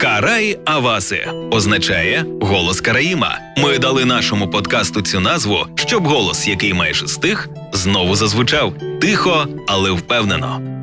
Карай Аваси означає голос Караїма. Ми дали нашому подкасту цю назву, щоб голос, який майже стих, знову зазвучав тихо, але впевнено.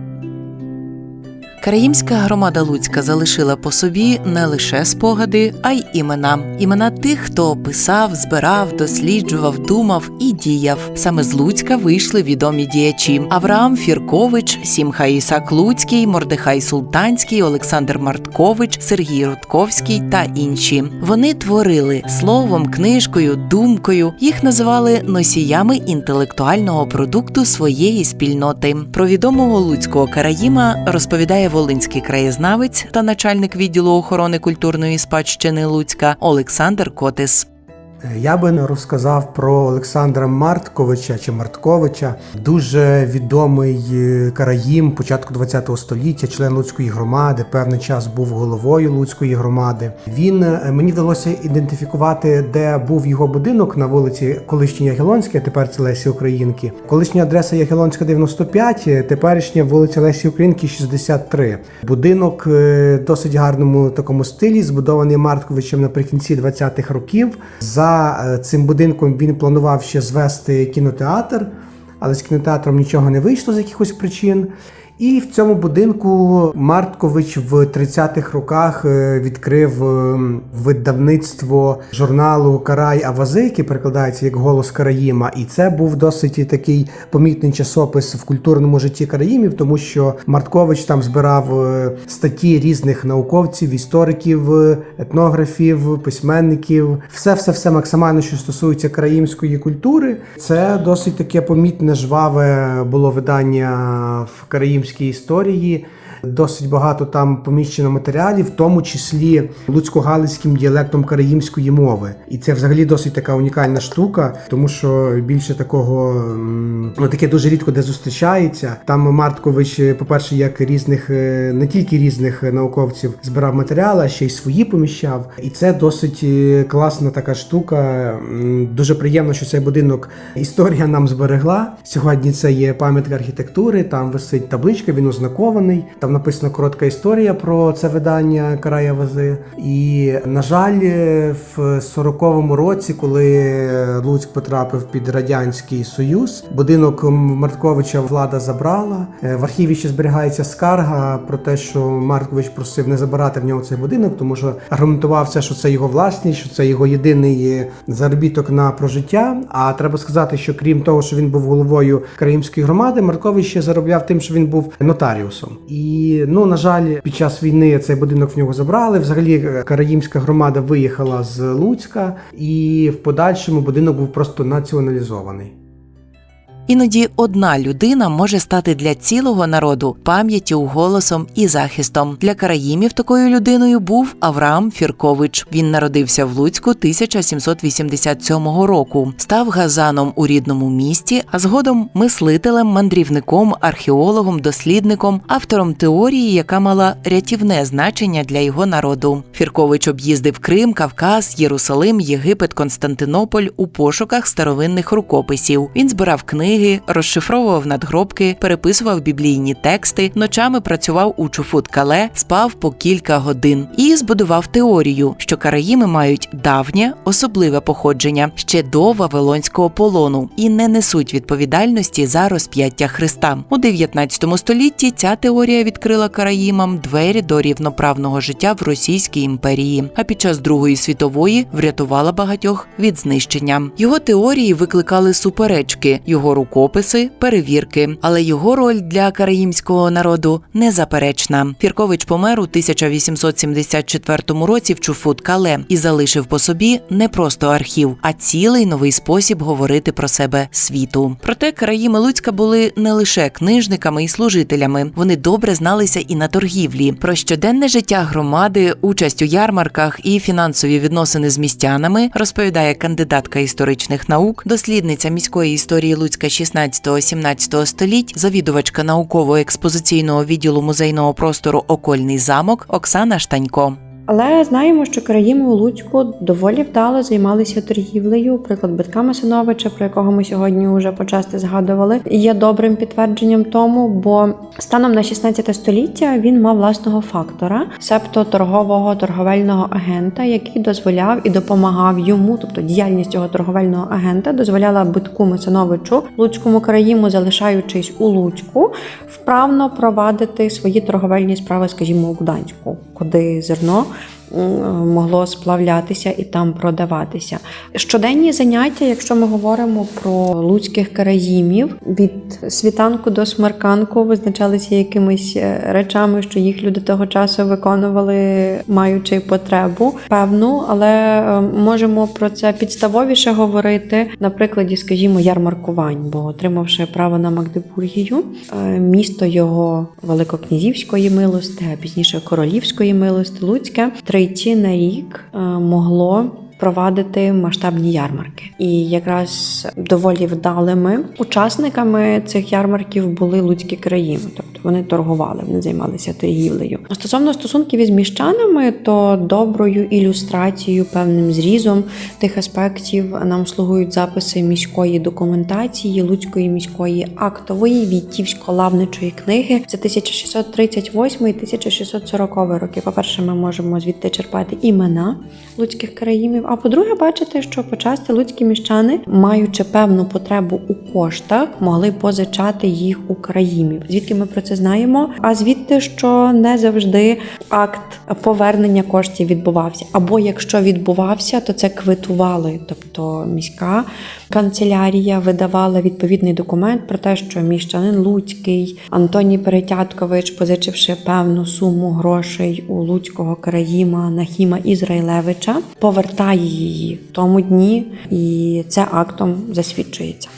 Караїмська громада Луцька залишила по собі не лише спогади, а й імена. Імена тих, хто писав, збирав, досліджував, думав і діяв. Саме з Луцька вийшли відомі діячі: Авраам Фіркович, Сімха Ісак Луцький, Мордехай Султанський, Олександр Марткович, Сергій Рудковський та інші. Вони творили словом, книжкою, думкою. Їх називали носіями інтелектуального продукту своєї спільноти. Про відомого луцького караїма розповідає волинський краєзнавець та начальник відділу охорони культурної спадщини Луцька Олександр Котис. Я би не розказав про Олександра Мартковича чи Мартковича, дуже відомий е, караїм початку ХХ століття, член Луцької громади, певний час був головою Луцької громади. Він е, мені вдалося ідентифікувати, де був його будинок на вулиці колишній Ягелонській, тепер це Лесі Українки. Колишня адреса Ягелонська 95, е, теперішня вулиця Лесі Українки 63. Будинок е, досить гарному такому стилі, збудований Мартковичем наприкінці 20-х років. За е, цим будинком він планував ще звести кінотеатр, але з кінотеатром нічого не вийшло з якихось причин. І в цьому будинку Марткович в 30-х роках е, відкрив е, видавництво журналу Карай Авази, який перекладається як Голос Караїма. І це був досить такий помітний часопис в культурному житті Караїмів, тому що Марткович там збирав е, статті різних науковців, істориків, етнографів, письменників. Все, все, все максимально, що стосується караїмської культури. Це досить таке помітне, жваве було видання в караїмській історії. Досить багато там поміщено матеріалів, в тому числі луцько-галицьким діалектом караїмської мови. І це взагалі досить така унікальна штука, тому що більше такого ну, таке дуже рідко де зустрічається. Там Марткович, по-перше, як різних, е, не тільки різних науковців збирав матеріали, а ще й свої поміщав. І це досить е, класна така штука. Дуже приємно, що цей будинок історія нам зберегла. Сьогодні це є пам'ятка архітектури. Там висить табличка, він ознакований. Там написана коротка історія про це видання Карая Вази. І на жаль, в 40-му році, коли Луцьк потрапив під радянський союз, будинок Мартковича влада забрала. Е, В архіві ще зберігається скарга про те, що Марткович просив не забирати в нього цей будинок, тому що аргументував це, що це його власність, що це його єдиний заробіток на прожиття. А треба сказати, що крім того, що він був головою Кримської громади, Маркович ще заробляв тим, що він був нотаріусом. І ну на жаль, під час війни цей будинок в нього забрали. Взагалі, е, Караїмська громада виїхала з Луцька, і в подальшому будинок був просто націоналізований. Іноді одна людина може стати для цілого народу пам'яттю, голосом і захистом. Для караїмів такою людиною був Авраам Фіркович. Він народився в Луцьку 1787 року, став газаном у рідному місті, а згодом мислителем, мандрівником, археологом, дослідником, автором теорії, яка мала рятівне значення для його народу. Фіркович об'їздив Крим, Кавказ, Єрусалим, Єгипет, Константинополь у пошуках старовинних рукописів. Він збирав книги, розшифровував надгробки, переписував біблійні тексти, ночами працював у Чуфут-Кале, спав по кілька годин і збудував теорію, що караїми мають давнє, особливе походження ще до Вавилонського полону і не несуть відповідальності за розп'яття Христа. У 19 столітті ця теорія відкрила караїмам двері до рівноправного життя в Російській імперії, а під час Другої світової врятувала багатьох від знищення. Його теорії викликали суперечки, його рукописи, перевірки, але його роль для караїмського народу незаперечна. Фіркович помер у 1874 році в Чуфут-Кале і залишив по собі не просто архів, а цілий новий спосіб говорити про себе світу. Проте караїми Луцька були не лише книжниками і служителями. Вони добре зналися і на торгівлі. Про щоденне життя громади, участь у ярмарках і фінансові відносини з містянами розповідає кандидатка історичних наук, дослідниця міської історії Луцька 16-17 століть, завідувачка науково-експозиційного відділу музейного простору Окольний замок Оксана Штанько. Але знаємо, що країни у Луцьку доволі вдало займалися торгівлею. Приклад Битка Масиновича, про якого ми сьогодні вже почасти згадували, є добрим підтвердженням тому, бо станом на 16 століття він мав власного фактора, себто торгового торговельного агента, який дозволяв і допомагав йому, тобто діяльність цього торговельного агента дозволяла Битку Масиновичу, Луцькому країму, залишаючись у Луцьку, вправно провадити свої торговельні справи, скажімо, у Гданську, куди зерно more. Могло сплавлятися і там продаватися. Щоденні заняття, якщо ми говоримо про луцьких караїмів, від світанку до смерканку визначалися якимись е, речами, що їх люди того часу виконували, маючи потребу певну, але е, можемо про це підставовіше говорити на прикладі, скажімо, ярмаркувань, бо отримавши право на Магдебургію, е, місто його великокнязівської милости, а пізніше королівської милости, Луцьке, тричі на рік е, могло. Провадити масштабні ярмарки, і якраз доволі вдалими учасниками цих ярмарків були луцькі країни, тобто вони торгували, вони займалися торгівлею. Стосовно стосунків із міщанами, то доброю ілюстрацією, певним зрізом тих аспектів нам слугують записи міської документації Луцької міської актової Війтівсько-лавничої книги. Це 1638 і 1640 роки. По-перше, ми можемо звідти черпати імена луцьких країнів. А по-друге, бачити, що почасти луцькі міщани, маючи певну потребу у коштах, могли позичати їх у країмів. Звідки ми про це знаємо? А звідти, що не завжди акт повернення коштів відбувався. Або якщо відбувався, то це квитували, тобто міська канцелярія видавала відповідний документ про те, що міщанин Луцький Антоній Перетяткович, позичивши певну суму грошей у Луцького країма Нахіма Ізраїлевича, повертає її в тому дні, і це актом засвідчується.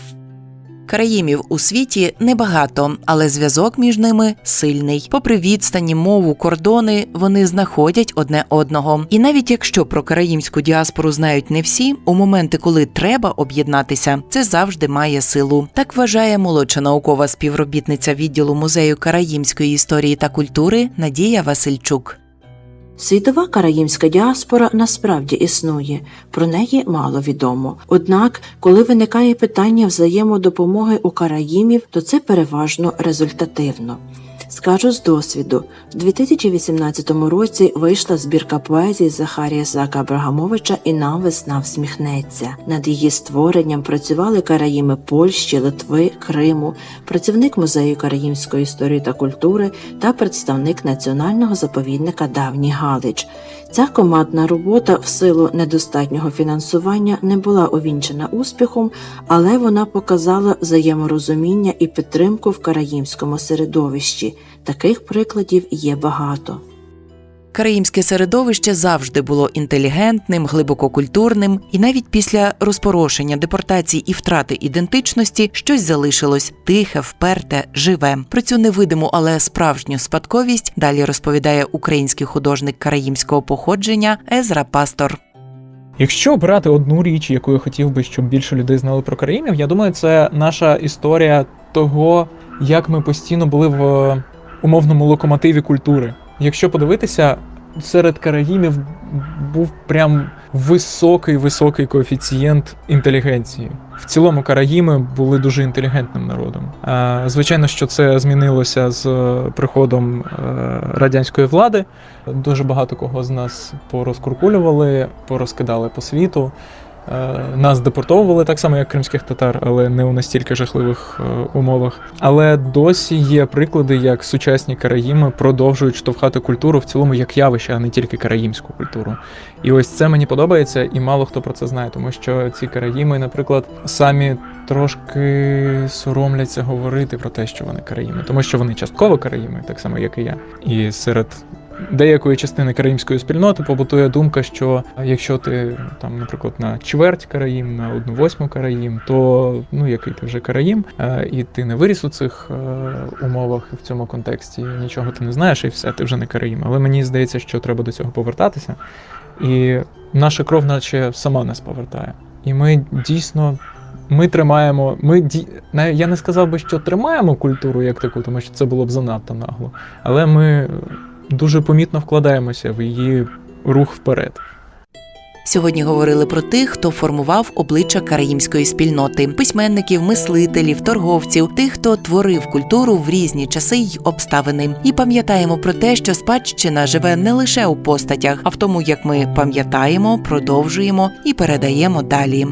Караїмів у світі небагато, але зв'язок між ними сильний. Попри відстані, мову, кордони, вони знаходять одне одного. І навіть якщо про караїмську діаспору знають не всі, у моменти, коли треба об'єднатися, це завжди має силу. Так вважає молодша наукова співробітниця відділу музею караїмської історії та культури Надія Васильчук. Світова караїмська діаспора насправді існує, про неї мало відомо. Однак, коли виникає питання взаємодопомоги у караїмів, то це переважно результативно. Скажу з досвіду, в 2018 році вийшла збірка поезії Захарія Зака Абрагамовича і нам весна всміхнеться. Над її створенням працювали караїми Польщі, Литви, Криму, працівник музею караїмської історії та культури та представник національного заповідника Давній Галич. Ця командна робота в силу недостатнього фінансування не була увінчена успіхом, але вона показала взаєморозуміння і підтримку в караїмському середовищі. Таких прикладів є багато. Караїмське середовище завжди було інтелігентним, глибококультурним, і навіть після розпорошення депортацій і втрати ідентичності щось залишилось тихе, вперте, живе. Про цю невидиму, але справжню спадковість далі розповідає український художник караїмського походження Езра Пастор. Якщо обирати одну річ, яку я хотів би, щоб більше людей знали про караїмів, я думаю, це наша історія того, як ми постійно були в умовному локомотиві культури. Якщо подивитися, серед караїмів був прям високий високий коефіцієнт інтелігенції. В цілому караїми були дуже інтелігентним народом. Звичайно, що це змінилося з е, приходом е, радянської влади. Дуже багато кого з нас порозкуркулювали, порозкидали по світу. Е, Нас депортовували так само, як кримських татар, але не у настільки жахливих е, умовах. Але досі є приклади, як сучасні караїми продовжують штовхати культуру в цілому як явище, а не тільки караїмську культуру. І ось це мені подобається, і мало хто про це знає, тому що ці караїми, наприклад, самі трошки соромляться говорити про те, що вони караїми, тому що вони частково караїми, так само як і я. І серед деякої частини караїмської спільноти побутує думка, що якщо ти там, наприклад, на чверть караїм, на одну восьму караїм, то ну який ти вже караїм, е, і ти не виріс у цих е, умовах в цьому контексті, нічого ти не знаєш, і все, ти вже не караїм. Але мені здається, що треба до цього повертатися. І наша кров, наче сама нас повертає. І ми дійсно. Ми тримаємо, ми я не сказав би, що тримаємо культуру як таку, тому що це було б занадто нагло. Але ми дуже помітно вкладаємося в її рух вперед. Сьогодні говорили про тих, хто формував обличчя караїмської спільноти: письменників, мислителів, торговців, тих, хто творив культуру в різні часи й обставини. І пам'ятаємо про те, що спадщина живе не лише у постатях, а в тому, як ми пам'ятаємо, продовжуємо і передаємо далі.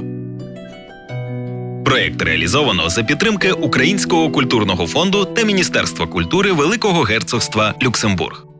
Проект реалізовано за підтримки Українського культурного фонду та Міністерства культури Великого Герцогства Люксембург.